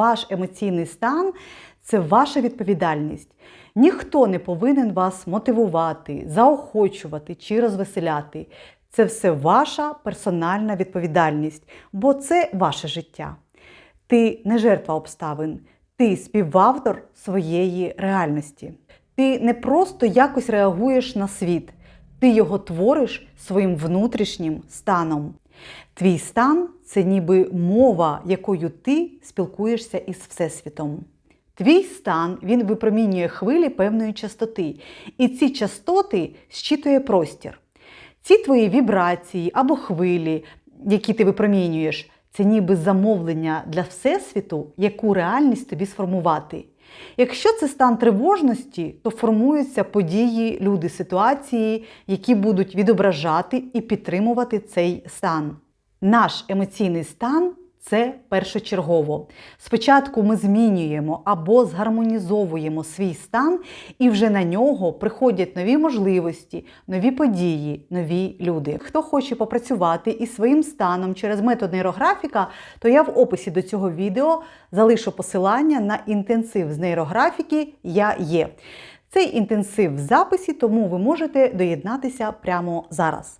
ваш емоційний стан це ваша відповідальність. Ніхто не повинен вас мотивувати, заохочувати чи розвеселяти. Це все ваша персональна відповідальність, бо це ваше життя. Ти не жертва обставин, ти співавтор своєї реальності. Ти не просто якось реагуєш на світ, ти його твориш своїм внутрішнім станом. Твій стан це ніби мова, якою ти спілкуєшся із Всесвітом. Твій стан він випромінює хвилі певної частоти, і ці частоти щитує простір. Ці твої вібрації або хвилі, які ти випромінюєш, це ніби замовлення для Всесвіту, яку реальність тобі сформувати. Якщо це стан тривожності, то формуються події, люди, ситуації, які будуть відображати і підтримувати цей стан. Наш емоційний стан це першочергово. Спочатку ми змінюємо або згармонізовуємо свій стан, і вже на нього приходять нові можливості, нові події, нові люди. Хто хоче попрацювати із своїм станом через метод нейрографіка, то я в описі до цього відео залишу посилання на інтенсив з нейрографіки Я є. Цей інтенсив в записі, тому ви можете доєднатися прямо зараз.